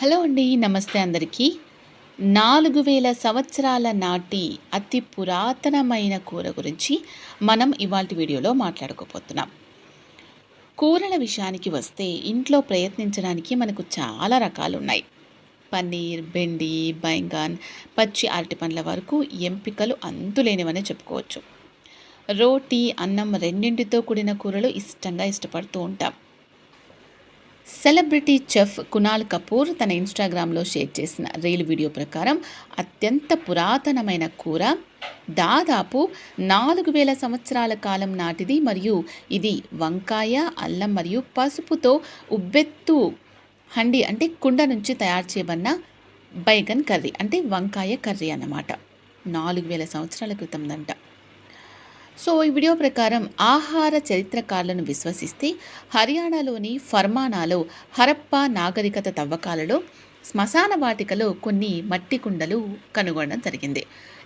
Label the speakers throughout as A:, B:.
A: Hello అండి నమస్తే అందరికీ. నాలుగు వేల సంవత్సరాల నాటి అతి పురాతనమైన కూర గురించి మనం ఇవాళ వీడియోలో మాట్లాడుకోబోతున్నాం. కూరల విషయానికి వస్తే ఇంట్లో ప్రయత్నించడానికి మనకు చాలా రకాలు ఉన్నాయి పన్నీర్ బెండి బైంగాన్ పచ్చి అరటి పండ్ల వరకు ఎంపికలు అంతులేనివనే చెప్పుకోవచ్చు. రోటీ అన్నం రెండింటితో కూడిన కూరలు ఇష్టంగా ఇష్టపడుతూ ఉంటాం. సెలబ్రిటీ చెఫ్ కునాల్ కపూర్ తన ఇన్స్టాగ్రామ్లో షేర్ చేసిన రీల్ వీడియో ప్రకారం అత్యంత పురాతనమైన కూర దాదాపు నాలుగు వేల సంవత్సరాల కాలం నాటిది మరియు ఇది వంకాయ అల్లం మరియు పసుపుతో ఉబ్బెత్తు హండి అంటే కుండ నుంచి తయారు చేయబడిన బైగన్ కర్రీ అంటే వంకాయ కర్రీ అన్నమాట. నాలుగు వేల సంవత్సరాల క్రితం దంట. సో ఈ వీడియో ప్రకారం ఆహార చరిత్రకారులను విశ్వసిస్తే హర్యానాలోని ఫర్మానాలో హరప్ప నాగరికత తవ్వకాలలో శ్మశాన వాటికలో కొన్ని మట్టి కుండలు కనుగొనడం జరిగింది.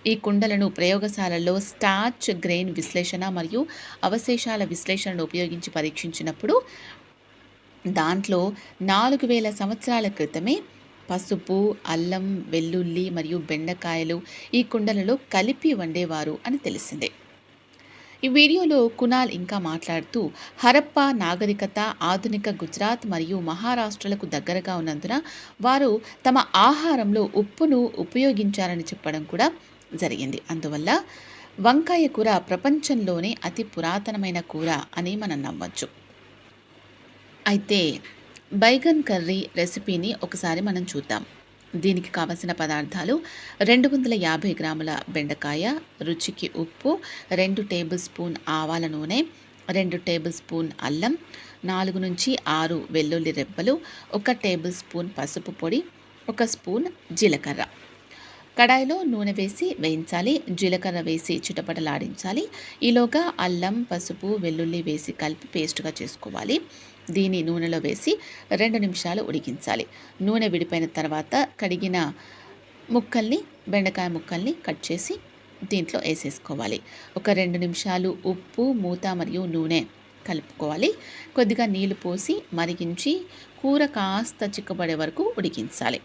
A: ఈ కుండలను ప్రయోగశాలల్లో స్టార్చ్ గ్రెయిన్ విశ్లేషణ మరియు అవశేషాల విశ్లేషణను ఉపయోగించి పరీక్షించినప్పుడు దాంట్లో నాలుగు వేల సంవత్సరాల క్రితమే పసుపు అల్లం వెల్లుల్లి మరియు బెండకాయలు ఈ కుండలలో కలిపి వండేవారు అని తెలిసిందే. ఈ వీడియోలో కునాల్ ఇంకా మాట్లాడుతూ హరప్ప నాగరికత ఆధునిక గుజరాత్ మరియు మహారాష్ట్రలకు దగ్గరగా ఉన్నందున వారు తమ ఆహారంలో ఉప్పును ఉపయోగించారని చెప్పడం కూడా జరిగింది. అందువల్ల వంకాయ కూర ప్రపంచంలోనే అతి పురాతనమైన కూర అని మనం నమ్మచ్చు. అయితే బైగన్ కర్రీ రెసిపీని ఒకసారి మనం చూద్దాం. దీనికి కావలసిన పదార్థాలు రెండు వందల యాభై గ్రాముల బెండకాయ రుచికి ఉప్పు రెండు టేబుల్ స్పూన్ ఆవాల నూనె రెండు టేబుల్ స్పూన్ అల్లం నాలుగు నుంచి ఆరు వెల్లుల్లి రెబ్బలు ఒక టేబుల్ స్పూన్ పసుపు పొడి ఒక స్పూన్ జీలకర్ర. కడాయిలో నూనె వేసి వేయించాలి జీలకర్ర వేసి చిటపటలాడించాలి. ఈలోగా అల్లం పసుపు వెల్లుల్లి వేసి కలిపి పేస్ట్గా చేసుకోవాలి. దీన్ని నూనెలో వేసి రెండు నిమిషాలు ఉడికించాలి. నూనె విడిపోయిన తర్వాత కడిగిన ముక్కల్ని బెండకాయ ముక్కల్ని కట్ చేసి దీంట్లో వేసేసుకోవాలి. ఒక రెండు నిమిషాలు ఉప్పు మూత మరియు నూనె కలుపుకోవాలి. కొద్దిగా నీళ్ళు పోసి మరిగించి కూర కాస్త చిక్కబడే వరకు ఉడికించాలి.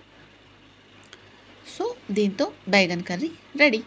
A: సో దీంతో బైగన్ కర్రీ రెడీ.